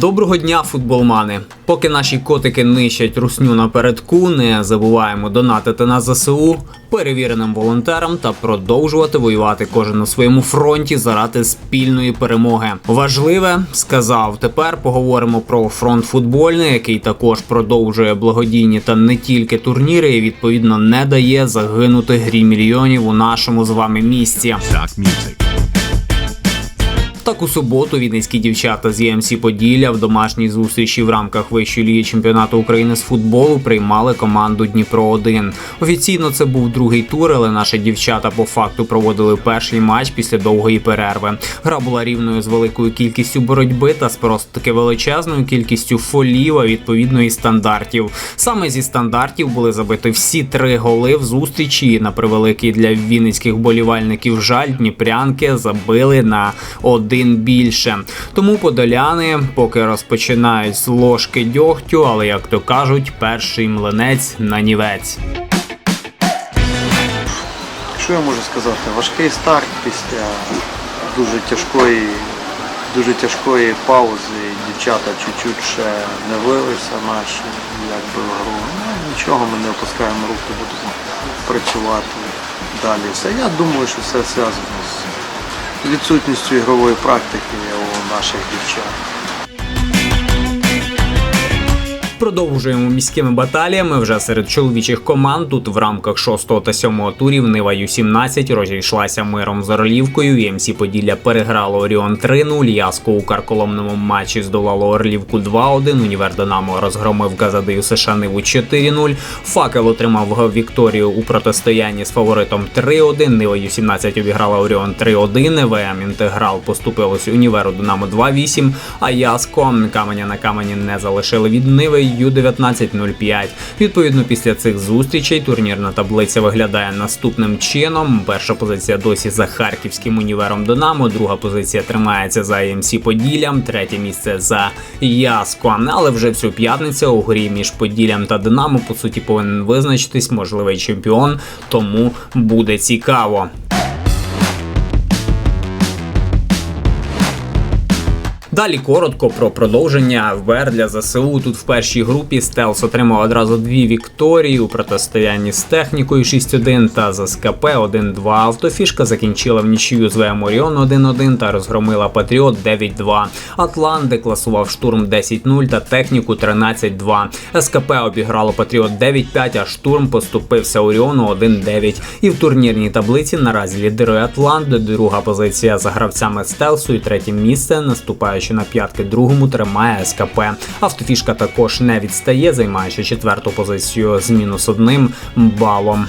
Доброго дня, футболмани! Поки наші котики нищать русню напередку, не забуваємо донатити на ЗСУ, перевіреним волонтерам та продовжувати воювати кожен на своєму фронті заради спільної перемоги. Важливе сказав. Тепер поговоримо про фронт футбольний, який також продовжує благодійні та не тільки турніри, і відповідно не дає загинути грі мільйонів у нашому з вами місті. Stock Music. Так у суботу вінницькі дівчата з ЄМС Поділля в домашній зустрічі в рамках вищої ліги чемпіонату України з футболу приймали команду Дніпро 1 Офіційно це був другий тур, але наші дівчата по факту проводили перший матч після довгої перерви. Гра була рівною з великою кількістю боротьби та з просто таки величезною кількістю фолів, а відповідно і стандартів. Саме зі стандартів були забиті всі три голи в зустрічі. І, На превеликий для вінницьких болівальників жаль, дніпрянки забили на один більше. Тому подоляни поки розпочинають з ложки дьогтю, але як то кажуть, перший млинець на нівець. Що я можу сказати? Важкий старт після дуже тяжкої, дуже тяжкої паузи. Дівчата чуть-чуть ще не влилися наші якби, в гру. Ну, нічого, ми не опускаємо руки, будемо працювати далі. Все. Я думаю, що все зв'язано з відсутністю ігрової практики у наших дівчат. Продовжуємо міськими баталіями вже серед чоловічих команд. Тут в рамках 6 та 7 турів Нива Ю-17 розійшлася миром з Орлівкою. ЄМС Поділля переграло Оріон 3-0. Яско у карколомному матчі здолало Орлівку 2-1. Універ Динамо розгромив Газадею США Ниву 4-0. Факел отримав Вікторію у протистоянні з фаворитом 3-1. Нива Ю-17 обіграла Оріон 3-1. ВМ Інтеграл поступилось Універу Динамо 2-8. А Яско каменя на камені не залишили від Ниви Ю-19-05. Відповідно, після цих зустрічей турнірна таблиця виглядає наступним чином. Перша позиція досі за харківським універом Динамо, друга позиція тримається за ЄМС Поділлям, третє місце за Яско. Але вже всю п'ятницю у грі між Поділлям та Динамо по суті повинен визначитись можливий чемпіон, тому буде цікаво. Далі коротко про продовження ВБР для ЗСУ. Тут в першій групі Стелс отримав одразу дві вікторії у протистоянні з технікою 6-1 та з СКП 1-2. Автофішка закінчила в нічию з ВМ Оріон 1-1 та розгромила Патріот 9-2. Атлант декласував штурм 10-0 та техніку 13-2. СКП обіграло Патріот 9-5, а штурм поступився Оріону 1-9. І в турнірній таблиці наразі лідирує Атлант, друга позиція за гравцями Стелсу і третє місце наступаючи на п'ятки другому тримає СКП. Автофішка також не відстає, займаючи четверту позицію з мінус одним балом.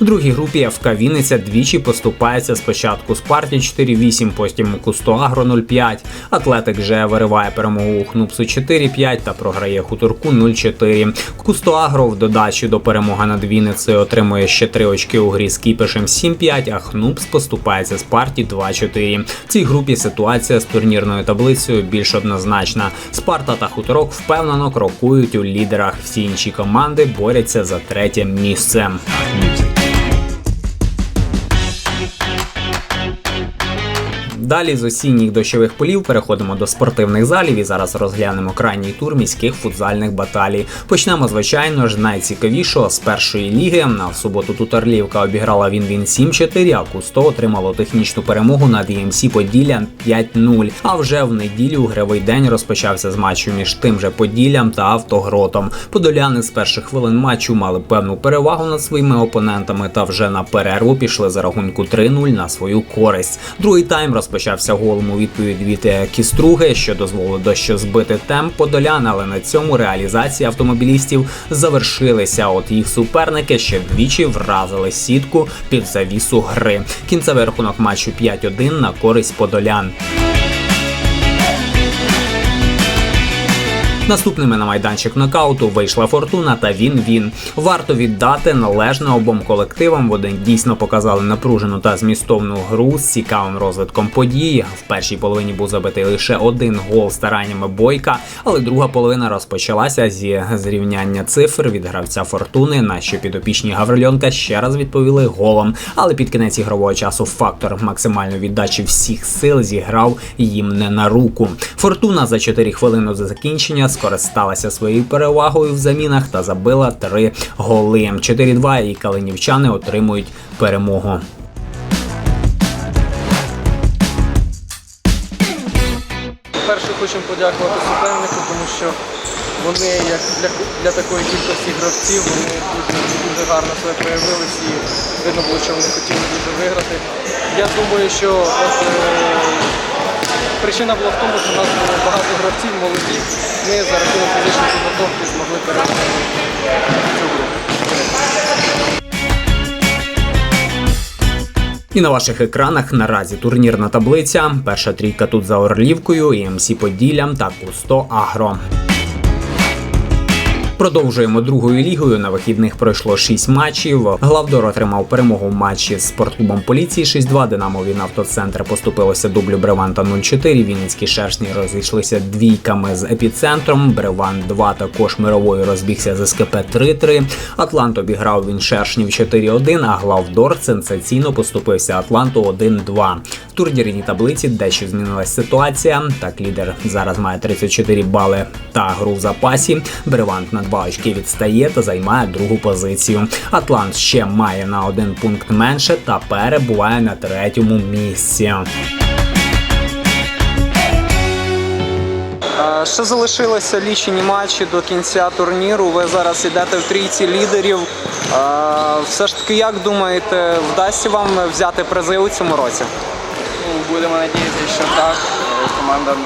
У другій групі ФК Вінниця двічі поступається спочатку Спарті 4-8, потім Кусто Агро 0-5. Атлетик же вириває перемогу у Хнупсу 4-5 та програє хуторку 0-4. Кусто Агро в додачі до перемоги над Вінницею отримує ще 3 очки у грі з Кіпишем 7-5, а Хнупс поступається Спарті 2-4. В цій групі ситуація з турнірною таблицею більш однозначна. Спарта та Хуторок впевнено крокують у лідерах. Всі інші команди борються за третє місце. Thank you. Далі з осінніх дощових полів переходимо до спортивних залів і зараз розглянемо крайній тур міських футзальних баталій. Почнемо, звичайно ж, найцікавішого з першої ліги. На суботу тут Орлівка обіграла Він-Він 7-4, а Кусто отримало технічну перемогу над ЄМС Поділля 5-0. А вже в неділю гривий день розпочався з матчу між тим же Поділлям та Автогротом. Подоляни з перших хвилин матчу мали певну перевагу над своїми опонентами та вже на перерву пішли за рахунку 3-0 на свою користь. Другий тайм розпочався голом у відповідь від е, Кіструги, що дозволило дощо збити темп подолян, але на цьому реалізації автомобілістів завершилися. От їх суперники ще двічі вразили сітку під завісу гри. Кінцевий рахунок матчу 5-1 на користь подолян. Наступними на майданчик нокауту вийшла фортуна та він він. Варто віддати належне обом колективам. Вони дійсно показали напружену та змістовну гру з цікавим розвитком події. В першій половині був забитий лише один гол стараннями бойка, але друга половина розпочалася зі зрівняння цифр від гравця фортуни. Наші підопічні Гаврильонка ще раз відповіли голом. Але під кінець ігрового часу фактор максимальної віддачі всіх сил зіграв їм не на руку. Фортуна за 4 хвилини до закінчення скористалася своєю перевагою в замінах та забила 3 голи. 4-2 і калинівчани отримують перемогу. Перше хочемо подякувати супернику, тому що вони, як для, для такої кількості гравців, вони дуже, дуже гарно себе проявились і видно було, що вони хотіли дуже виграти. Я думаю, що от, е, причина була в тому, що у нас було багато гравців молоді. Ми за рахунок фізичної підготовки змогли перемогти. І на ваших екранах наразі турнірна таблиця. Перша трійка тут за Орлівкою, і МС Поділлям та Кусто Агро. Продовжуємо другою лігою. На вихідних пройшло 6 матчів. Главдор отримав перемогу в матчі з спортклубом поліції 6-2. Динамо він автоцентр поступилося дублю Бреванта 0-4. Вінницькі шершні розійшлися двійками з епіцентром. Бревант 2 також мировою розбігся з СКП 3-3. Атлант обіграв він шершнів 4-1, а Главдор сенсаційно поступився Атланту 1-2. В турнірній таблиці дещо змінилась ситуація. Так, лідер зараз має 34 бали та гру в запасі. Бревант на 2 очки відстає та займає другу позицію. Атлант ще має на один пункт менше та перебуває на третьому місці. Ще залишилися лічені матчі до кінця турніру. Ви зараз йдете в трійці лідерів. Все ж таки, як думаєте, вдасться вам взяти призи у цьому році? Ну, Будемо надіятися, що так. Команда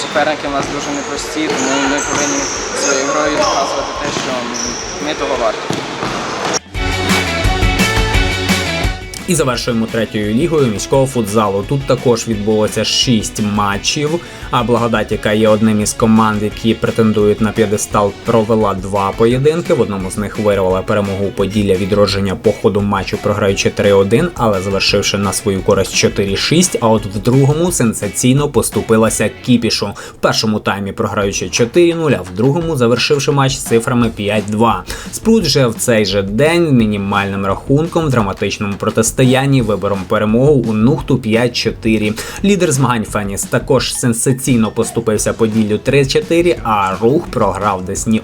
суперники у нас дуже непрості, тому ми повинні своєю грою доказувати те, що ми того варті. І завершуємо третьою лігою міського футзалу. Тут також відбулося 6 матчів. А благодать, яка є одним із команд, які претендують на п'єдестал, провела два поєдинки. В одному з них вирвала перемогу Поділля відродження по ходу матчу, програючи 3-1, але завершивши на свою користь 4-6. А от в другому сенсаційно поступилася Кіпішу. В першому таймі програючи 4-0, а в другому завершивши матч з цифрами 5-2. Спрут же в цей же день мінімальним рахунком в драматичному протистоянні вибором перемогу у Нухту 5-4. Лідер змагань Феніс також сенсаційно поступився Поділлю 3-4, а рух програв Десні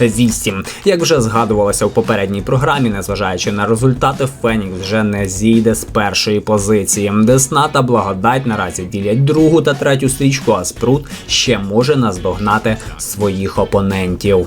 1-8. Як вже згадувалося в попередній програмі, незважаючи на результати, Фенікс вже не зійде з першої позиції. Десна та благодать наразі ділять другу та третю стрічку, а спрут ще може наздогнати своїх опонентів.